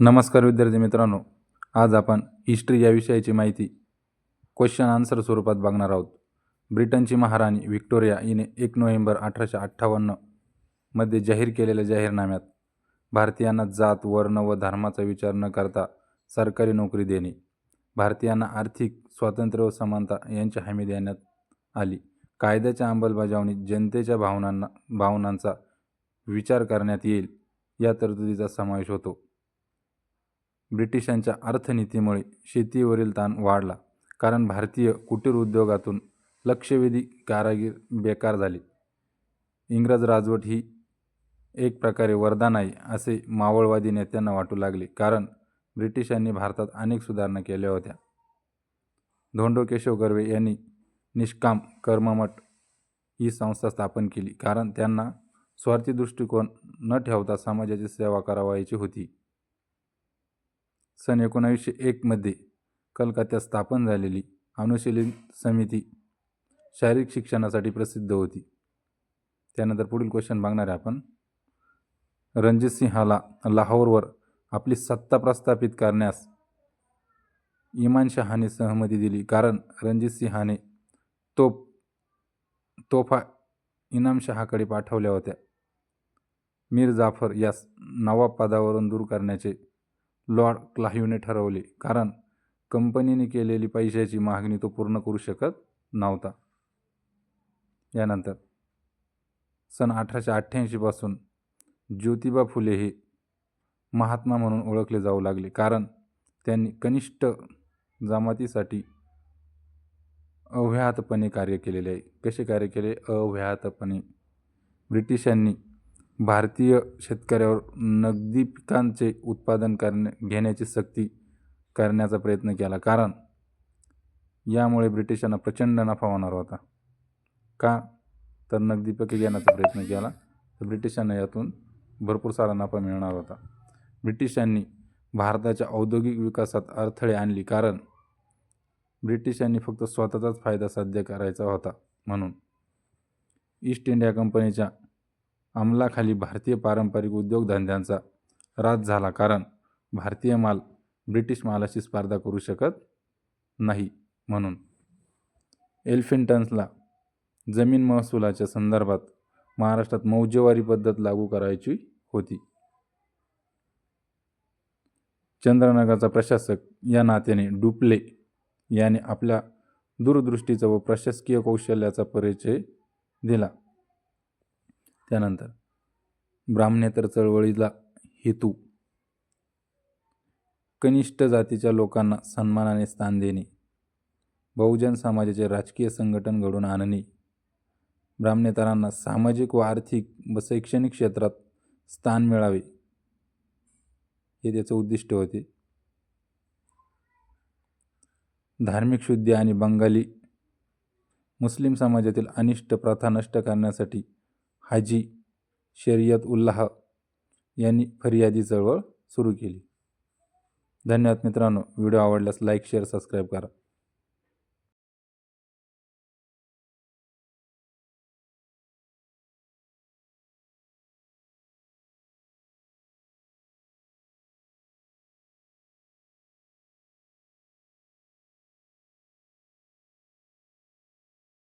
नमस्कार विद्यार्थी मित्रांनो आज आपण हिस्ट्री या विषयाची माहिती क्वेश्चन आन्सर स्वरूपात बघणार आहोत. ब्रिटनची महाराणी व्हिक्टोरिया हिने एक नोव्हेंबर अठराशे अठ्ठावन्नमध्ये जाहीर केलेल्या जाहीरनाम्यात भारतीयांना जात वर्ण व धर्माचा विचार न करता सरकारी नोकरी देणे भारतीयांना आर्थिक स्वातंत्र्य व समानता यांची हमी देण्यात आली. कायद्याच्या अंमलबजावणीत जनतेच्या भावनांना भावनांचा विचार करण्यात येईल या तरतुदीचा समावेश होतो. ब्रिटिशांच्या अर्थनीतीमुळे शेतीवरील ताण वाढला कारण भारतीय कुटीर उद्योगातून लक्षवेधी कारागीर बेकार झाले. इंग्रज राजवट ही एक प्रकारे वरदान आहे असे मावळवादी नेत्यांना वाटू लागले कारण ब्रिटिशांनी भारतात अनेक सुधारणा केल्या होत्या. धोंडो केशव गर्वे यांनी निष्काम कर्ममठ ही संस्था स्थापन केली कारण त्यांना स्वार्थी दृष्टिकोन न ठेवता समाजाची सेवा करावायची होती. सन एकोणावीसशे एकमध्ये कलकत्त्यात स्थापन झालेली अनुशीलन समिती शारीरिक शिक्षणासाठी प्रसिद्ध होती. त्यानंतर पुढील क्वेश्चन बघणार आहे आपण. रणजित सिंहाला लाहोरवर आपली सत्ता प्रस्थापित करण्यास इमान शहाने सहमती दिली. कारण रणजित सिंहाने तोफ तोफा इनाम शहाकडे पाठवल्या होत्या. मीर जाफर यास नवाब पदावरून दूर करण्याचे लॉर्ड क्लाहिवने ठरवले. कारण कंपनीने केलेली पैशाची मागणी तो पूर्ण करू शकत नव्हता. यानंतर सन अठराशे अठ्ठ्याऐंशीपासून ज्योतिबा फुले हे महात्मा म्हणून ओळखले जाऊ लागले. कारण त्यांनी कनिष्ठ जमातीसाठी अव्याहतपणे कार्य केलेले आहे. कसे कार्य केले? अव्याहतपणे ब्रिटिशांनी भारतीय शेतकऱ्यावर नगदी पिकांचे उत्पादन करणे घेण्याची सक्ती करण्याचा प्रयत्न केला. कारण यामुळे ब्रिटिशांना प्रचंड नफा होणार होता. का? तर नगदी पिके घेण्याचा प्रयत्न केला. तर ब्रिटिशांना यातून भरपूर सारा नफा मिळणार होता. ब्रिटिशांनी भारताच्या औद्योगिक विकासात अडथळे आणली. कारण ब्रिटिशांनी फक्त स्वतःचाच फायदा साध्य करायचा होता म्हणून ईस्ट इंडिया कंपनीच्या अंमलाखाली भारतीय पारंपरिक उद्योगधंद्यांचा राज झाला कारण भारतीय माल ब्रिटिश मालाशी स्पर्धा करू शकत नाही म्हणून. एल्फिंटन्सला जमीन महसुलाच्या संदर्भात महाराष्ट्रात मौजेवारी पद्धत लागू करायची होती. चंद्रनगरचा प्रशासक या नात्याने डुपले याने आपल्या दूरदृष्टीचा व प्रशासकीय कौशल्याचा परिचय दिला. त्यानंतर ब्राह्मणेतर चळवळीला हेतू. कनिष्ठ जातीच्या लोकांना सन्मानाने स्थान देणे. बहुजन समाजाचे राजकीय संघटन घडून आणणे. ब्राह्मणेतरांना सामाजिक व आर्थिक व शैक्षणिक क्षेत्रात स्थान मिळावे. हे त्याचे उद्दिष्ट होते. धार्मिक शुद्धी आणि बंगाली मुस्लिम समाजातील अनिष्ट प्रथा नष्ट करण्यासाठी हाजी शरियत उल्लाह यांनी फरियादी चळवळ सुरू केली. धन्यवाद मित्रांनो. व्हिडिओ आवडल्यास लाईक शेअर सबस्क्राईब करा.